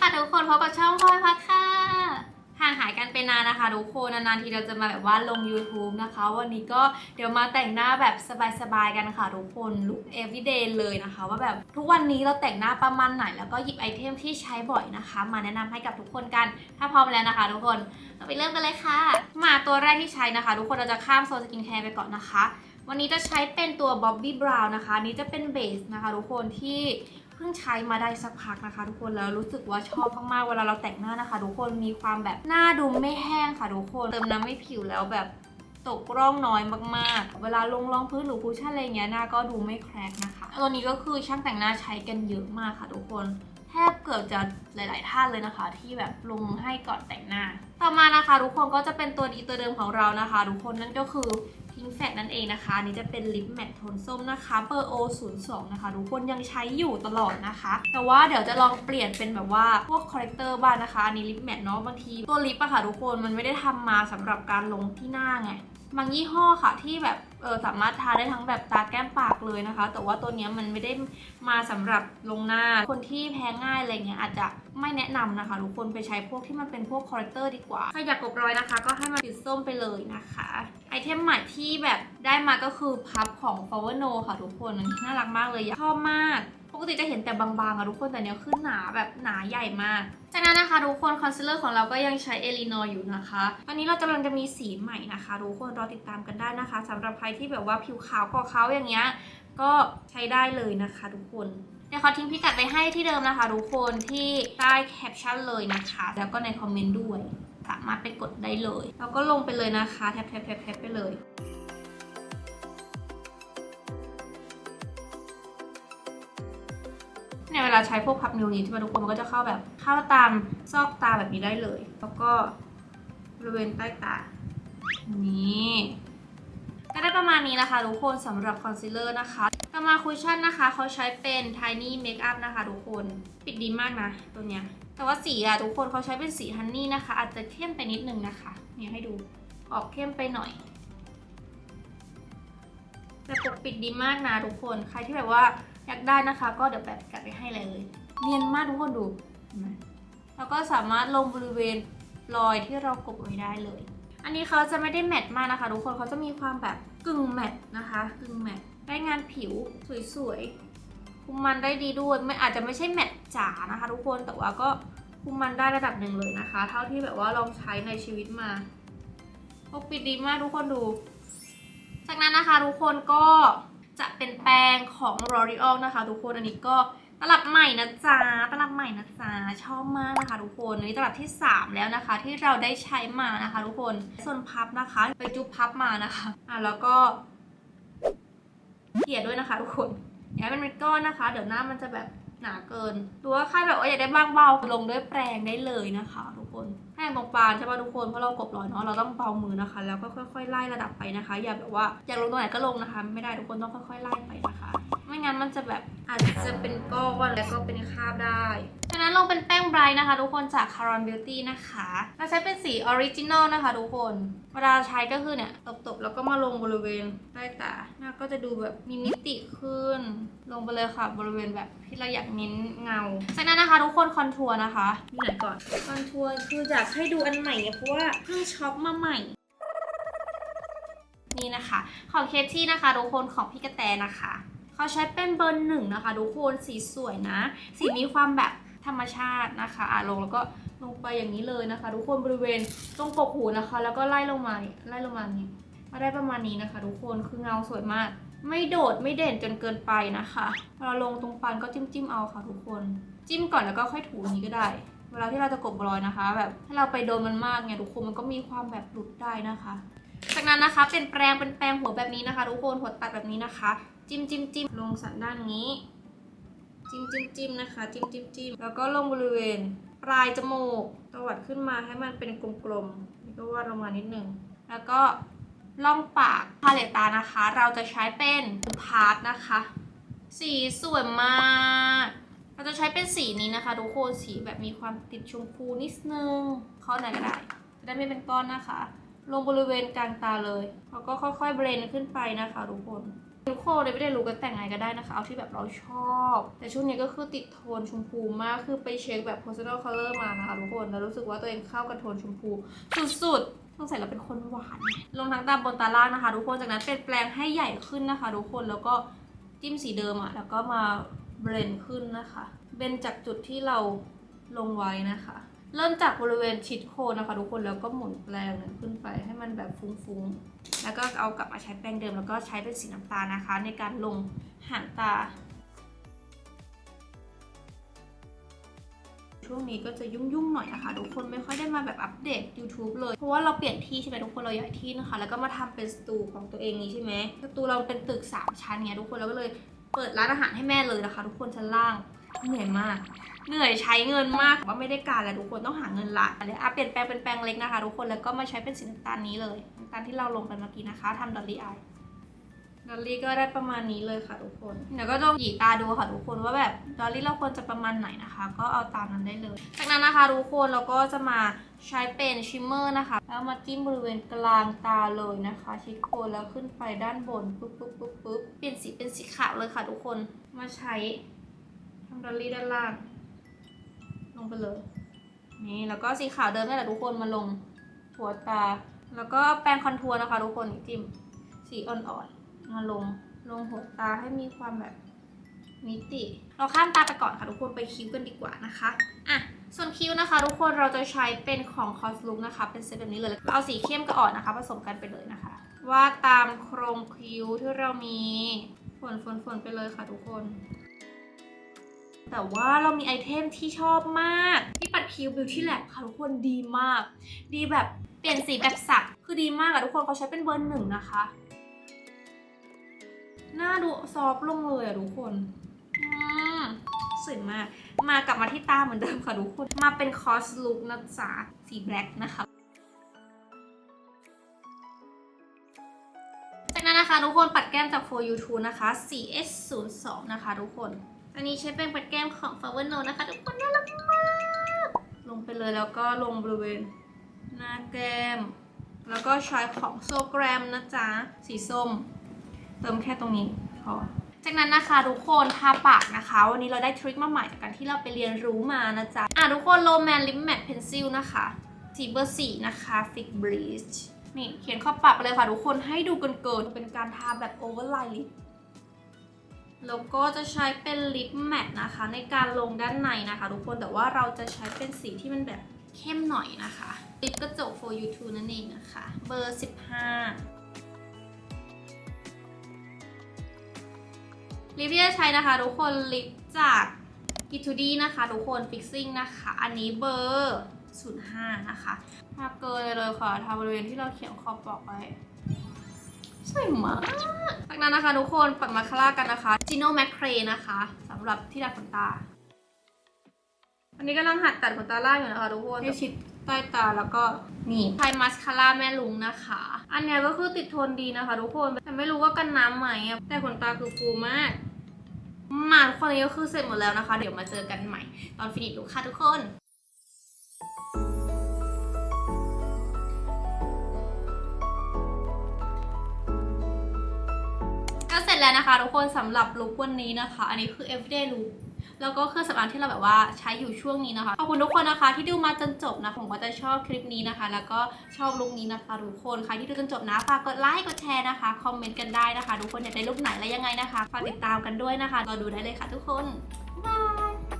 ค่ะทุกคนพบกับช่องพลอยพักค่ะห่างหายกันไปนานนะคะทุกคนนานๆทีเราจะมาแบบว่าลง YouTube นะคะ วันนี้ก็เดี๋ยวมาแต่งหน้าแบบสบายๆกันค่ะทุกคนลุค everyday เลยนะคะ ว่าแบบทุกวันนี้เราแต่งหน้าประมาณไหนแล้วก็หยิบไอเทมที่ใช้บ่อยนะคะ มาแนะนำให้กับทุกคนกัน ถ้าพร้อมแล้วนะคะ ทุกคนเราไปเริ่มกันเลยค่ะ มาตัวแรกที่ใช้นะคะ ทุกคนเราจะข้ามโซนสกินแคร์ไปก่อนนะคะ วันนี้จะใช้เป็นตัว Bobbi Brown นะคะนี้จะเป็นเบสนะคะทุกคนที่เพิ่งใช้มาได้สักพักนะคะ ทุกคนแล้วรู้สึกว่าชอบมากๆเวลาเราแต่งหน้านะคะ ทุกคนมีความแบบหน้าดูไม่แห้งค่ะทุกคนเติมน้ำไม่ผิวแล้วแบบตกร่องน้อยมากๆ เวลาลงรองพื้นหรือคุชชั่นอะไรเงี้ยหน้าก็ดูไม่แครกนะคะ ตัวนี้ก็คือช่างแต่งหน้าใช้กันเยอะมากค่ะทุกคนแทบเกือบจะหลาย ๆ ท่านเลยนะคะ ที่แบบลงให้ก่อนแต่งหน้า ต่อมานะคะ ทุกคนก็จะเป็นตัวดีตัวเดิมของเรานะคะ ทุกคนนั่นก็คือ พิงแฟตนั่นเองนะคะนนี้จะเป็นลิปแมทโทนส้มนะคะเบอร์ O02 นะคะ ทุกคนยังใช้อยู่ตลอดนะคะ แต่ว่าเดี๋ยวจะลองเปลี่ยนเป็นแบบว่าพวกคอร์เรคเตอร์บ้างนะคะ อันนี้ลิปแมทเนาะบางที ตัวลิปอะค่ะทุกคนมันไม่ได้ทำมาสำหรับการลงที่หน้าไง บางยี่ห้อค่ะที่แบบเออสามารถทาได้ทั้งแบบตาแก้มปากเลยนะคะ แต่ว่าตัวนี้มันไม่ได้มาสำหรับลงหน้า คนที่แพ้ง่ายอะไรเงี้ยอาจจะไม่แนะนำนะคะทุกคนไปใช้พวกที่มันเป็นพวกคอร์เรคเตอร์ดีกว่าใครอยากกบรอยนะคะ ก็ให้มาติดส้มไปเลยนะคะ ไอเทมใหม่ที่แบบได้มาก็คือพับของ f o r No ค่ะทุกคนน่ารักมากเลยชอบมาก กติจะเห็นแต่บางๆอะทุกคนแต่เนี้ยขึ้นหนาแบบหนาใหญ่มาก จากนั้นนะคะทุกคนคอนซีลเลอร์ของเราก็ยังใช้เอลินออยู่นะคะวันนี้เรากำลังจะมีสีใหม่นะคะทุกคนรอติดตามกันได้นะคะสำหรับใครที่แบบว่าผิวขาวกอเขาอย่างเงี้ยก็ใช้ได้เลยนะคะทุกคนเดี๋ยวขอทิ้งพิกัดไปให้ที่เดิมนะคะทุกคนที่ใต้แคปชั่นเลยนะคะ แล้วก็ในคอมเมนต์ด้วย สามารถไปกดได้เลย แล้วก็ลงไปเลยนะคะ แท็บแท็บแท็บแท็บไปเลย เนี่ยเวลาใช้พวกพับนิ้วนี้ที่มาทุกคนมันก็จะเข้าแบบเข้าตามซอกตาแบบนี้ได้เลย แล้วก็บริเวณใต้ตา นี่ก็ได้ประมาณนี้นะคะทุกคนสำหรับคอนซีลเลอร์นะคะต่อมาคุชชั่นนะคะเขาใช้เป็น Tiny Makeup นะคะทุกคน ปิดดีมากนะตัวเนี้ย แต่ว่าสีอะทุกคนเขาใช้เป็นสีฮันนี่นะคะ อาจจะเข้มไปนิดนึงนะคะ เนี่ยให้ดู ออกเข้มไปหน่อยแต่ปกปิดดีมากนะทุกคน ใครที่แบบว่า อยากได้นะคะ ก็เดี๋ยวแบบกัดไปให้เลย เนียนมากทุกคนดูแล้วก็สามารถลงบริเวณรอยที่เรากบไว้ได้เลย อันนี้เขาจะไม่ได้แมตต์มากนะคะ ทุกคนเขาจะมีความแบบกึ่งแมตต์นะคะกึ่งแมตต์ได้งานผิวสวยๆคุมมันได้ดีด้วยไม่อาจจะไม่ใช่แมตต์จ๋านะคะ ทุกคนแต่ว่าก็คุมมันได้ระดับหนึ่งเลยนะคะ เท่าที่แบบว่าลองใช้ในชีวิตมาปกปิดดีมากทุกคนดู จากนั้นนะคะทุกคนก็ จะเป็นแปรงของ L'Oreal นะคะทุกคนอันนี้ก็ตลับใหม่นะจ๊ะตลับใหม่นะจ๊ะชอบมากนะคะทุกคนอันนี้ตลับที่ 3 แล้วนะคะ ที่เราได้ใช้มานะคะ ทุกคนส่วนพับนะคะไปจุ๊บพับมานะคะอะแล้วก็เกลี่ยด้วยนะคะ ทุกคนอย่าให้มันเป็นก้อนนะคะ เดี๋ยวหน้ามันจะแบบหนาเกินหรือว่าใครแบบว่าอยากได้บางเบาลงด้วยแปรงได้เลยนะคะ ทุกคน ให้ตรงปานใช่ป่ะทุกคนเพราะเรากบรอยเนาะเราต้องเบามือนะคะ แล้วก็ค่อยๆไล่ระดับไปนะคะ อย่าแบบว่าอยากลงตรงไหนก็ลงนะคะ ไม่ได้ทุกคนต้องค่อยๆไล่ไปนะคะ ไม่งั้นมันจะแบบอาจจะเป็นก้อนแล้วก็เป็นคราบได้ ฉะนั้นลงเป็นแป้งไบรท์นะคะ ทุกคนจาก Caron Beauty นะคะเราใช้เป็นสีออริจินอลนะคะทุกคน เวลาใช้ก็คือเนี่ย ตบๆ แล้วก็มาลงบริเวณใต้ตา หน้าก็จะดูแบบมีมิติขึ้น ลงไปเลยค่ะบริเวณแบบที่เราอยากเน้นเงา จากนั้นนะคะทุกคนคอนทัวร์นะคะอยู่ไหนก่อน คอนทัวร์คืออยากให้ดูอันใหม่เนี่ยเพราะว่าเพิ่งช็อปมาใหม่นี่นะคะ ของเคที่นะคะทุกคนของพี่กระแตนะคะ เขาใช้เป็นเบอร์หนึ่งนะคะทุกคนสีสวยนะ สีมีความแบบ ธรรมชาตินะคะอะลงแล้วก็ลงไปอย่างนี้เลยนะคะ ทุกคนบริเวณตรงกกหูนะคะ แล้วก็ไล่ลงมาไล่ลงมานี่มาได้ประมาณนี้นะคะ ทุกคนคือเงาสวยมาก ไม่โดดไม่เด่นจนเกินไปนะคะเวลาลงตรงฟันก็จิ้มจิ้มเอาค่ะทุกคน จิ้มก่อนแล้วก็ค่อยถูนี้ก็ได้ เวลาที่เราจะกบรอยนะคะ แบบถ้าเราไปโดนมันมากเนี่ยทุกคนมันก็มีความแบบหลุดได้นะคะจากนั้นนะคะเป็นแปรงเป็นแปรงหัวแบบนี้นะคะ ทุกคนหัวตัดแบบนี้นะคะ จิ้มจิ้มจิ้มลงสันด้านนี้ จิ้มจิ้มจิ้มนะคะ จิ้มจิ้มจิ้มแล้วก็ลงบริเวณปลายจมูกตวัดขึ้นมาให้มันเป็นกลมๆนี่ก็วาดลงมานิดนึงแล้วก็ล่องปากพาเลตตานะคะ เราจะใช้เป็นพาร์ทนะคะ สีสวยมากเราจะใช้เป็นสีนี้นะคะ ทุกคนสีแบบมีความติดชมพูนิดนึงเข้าไหนก็ได้จะได้ไม่เป็นก้อนนะคะ ลงบริเวณกลางตาเลยแล้วก็ค่อยๆเบรนขึ้นไปนะคะทุกคน ทุกคนเลยไม่ได้รู้ก็แต่งไงก็ได้นะคะ เอาที่แบบเราชอบ แต่ช่วงนี้ก็คือติดโทนชมพูมากคือไปเช็คแบบ personal color มานะคะทุกคนแล้วรู้สึกว่าตัวเองเข้ากับโทนชมพู สุดๆต้องใส่แล้วเป็นคนหวาน ลงทั้งตาบนตาล่างนะคะ ทุกคนจากนั้นเปลี่ยนแปลงให้ใหญ่ขึ้นนะคะ ทุกคนแล้วก็จิ้มสีเดิมอะแล้วก็มาเบรนขึ้นนะคะเบนจากจุดที่เราลงไว้นะคะ เริ่มจากบริเวณชิดโคนนะคะ ทุกคนแล้วก็หมุนแปลงนั้นขึ้นไปให้มันแบบฟุ้งๆ แล้วก็เอากลับมาใช้แป้งเดิมแล้วก็ใช้เป็นสีน้ำตาลนะคะ ในการลงหางตา ช่วงนี้ก็จะยุ่งๆหน่อยนะคะทุกคนไม่ค่อยได้มาแบบอัปเดต YouTube เลย เพราะว่าเราเปลี่ยนที่ใช่ไหมทุกคนเราย้ายที่นะคะ แล้วก็มาทำเป็นสตูของตัวเองนี้ใช่ไหมสตูเราเป็นตึก 3 ชั้นไงทุกคนเราก็เลยเปิดร้านอาหารให้แม่เลยนะคะ ทุกคนชั้นล่าง เหนื่อยมาก เหนื่อยใช้เงินมากว่าไม่ได้การแหละทุกคนต้องหาเงินละเลยอะเปลี่ยนแปลงเป็นแปลงเล็กนะคะทุกคนแล้วก็มาใช้เป็นสีน้ำตาลนี้เลยน้ำตาลที่เราลงไปเมื่อกี้นะคะทำดอลลี่อายดอลลี่ก็ได้ประมาณนี้เลยค่ะทุกคน เดี๋ยวก็ลองหยีตาดูค่ะทุกคนว่าแบบดอลลี่เราควรจะประมาณไหนนะคะ ก็เอาตามนั้นได้เลย จากนั้นนะคะทุกคนเราก็จะมาใช้เป็นชิมเมอร์นะคะ แล้วมาจิ้มบริเวณกลางตาเลยนะคะ ชิดโคนแล้วขึ้นไปด้านบนปุ๊บปุ๊บปุ๊บปุ๊บเปลี่ยนสีเป็นสีขาวเลยค่ะทุกคน มาใช้ ทำดอลลี่ด้านล่าง ลงไปเลย นี่แล้วก็สีขาวเดิมนี่แหละทุกคนมาลงหัวตา แล้วก็แปรงคอนทัวร์นะคะทุกคนจิ้มสีอ่อนๆมาลงลงหัวตาให้มีความแบบมิติ เราข้ามตาไปก่อนค่ะทุกคนไปคิ้วกันดีกว่านะคะอะส่วนคิ้วนะคะ ทุกคนเราจะใช้เป็นของ Cos Look นะคะ เป็นเซตแบบนี้เลยเอาสีเข้มกับอ่อนนะคะ ผสมกันไปเลยนะคะ วาดตามโครงคิ้วที่เรามีฝนฝนฝนไปเลยค่ะทุกคน แต่ว่าเรามีไอเทมที่ชอบมากที่ปัดคิ้ว Beauty Lab ค่ะทุกคนดีมาก ดีแบบเปลี่ยนสีแบบสับคือดีมากอะทุกคนเขาใช้เป็นเบอร์หนึ่งนะคะ หน้าดูซอฟต์ลงเลยอะทุกคนอืมสวยมาก มากลับมาที่ตาเหมือนเดิมค่ะทุกคน มาเป็นคอสลุกนะจ๊ะสีแบล็กนะคะจากนั้นนะคะทุกคนปัดแก้มจาก For You t o นะคะ 4S02 นะคะทุกคน อันนี้ใช้เป็นปัดแก้มของ Flower No นะคะ ทุกคนน่ารักมาก ลงไปเลยแล้วก็ลงบริเวณหน้าแก้ม แล้วก็ใช้ของโซแกรมนะจ๊ะ สีส้ม เติมแค่ตรงนี้พอจากนั้นนะคะทุกคนทาปากนะคะ วันนี้เราได้ทริคมาใหม่จากการที่เราไปเรียนรู้มานะจ๊ะ อะทุกคนโลแมนลิปแมทเพนซิลนะคะสีเบอร์สี่นะคะฟิกบลีชนี่เขียนขอบปากไปเลยค่ะทุกคนให้ดูเกินๆเป็นการทาแบบโอเวอร์ไลน์ลิป แล้วก็จะใช้เป็นลิปแมทนะคะ ในการลงด้านในนะคะ ทุกคนแต่ว่าเราจะใช้เป็นสีที่มันแบบเข้มหน่อยนะคะลิปกระจก for you two นั่นเองนะคะ เบอร์ 15ลิปที่จะใช้นะคะทุกคนลิปจากกิทูดี้นะคะทุกคนฟิกซิ่งนะคะ อันนี้เบอร์ 05 นะคะมาเกินเลยค่ะทาบริเวณที่เราเขียนขอบปอกไว้ สวยมากจากนั้นนะคะทุกคนปัดมาคาร่ากันนะคะ Gino m a c r a e นะคะสำหรับที่ดัดขนตา อันนี้กำลังหัดตัดขนตาล่างอยู่นะคะทุกคนให้ชิดใต้ตาแล้วก็นี่ไพมาสคาร่าแม่ลุงนะคะ อันเนี้ยก็คือติดทนดีนะคะทุกคนแต่ไม่รู้ว่ากันน้ำไหมแต่ขนตาคือฟูมากมาทุกคนนนี้ก็คือเสร็จหมดแล้วนะคะ เดี๋ยวมาเจอกันใหม่ ตอนฟินิชลุกค่ะทุกคน แล้วนะคะทุกคนสำหรับลุควันนี้นะคะ อันนี้คือ everyday look แล้วก็เครื่องสำอางที่เราแบบว่าใช้อยู่ช่วงนี้นะคะขอบคุณทุกคนนะคะ ที่ดูมาจนจบนะผมก็จะชอบคลิปนี้นะคะ แล้วก็ชอบลุคนี้นะคะทุกคนใครที่ดูจนจบนะฝากกดไลค์กดแชร์นะคะคอมเมนต์กันได้นะคะทุกคนอยากได้ลุคไหนและยังไงนะคะฝากติดตามกันด้วยนะคะรอดูได้เลยค่ะทุกคนบ๊ายบาย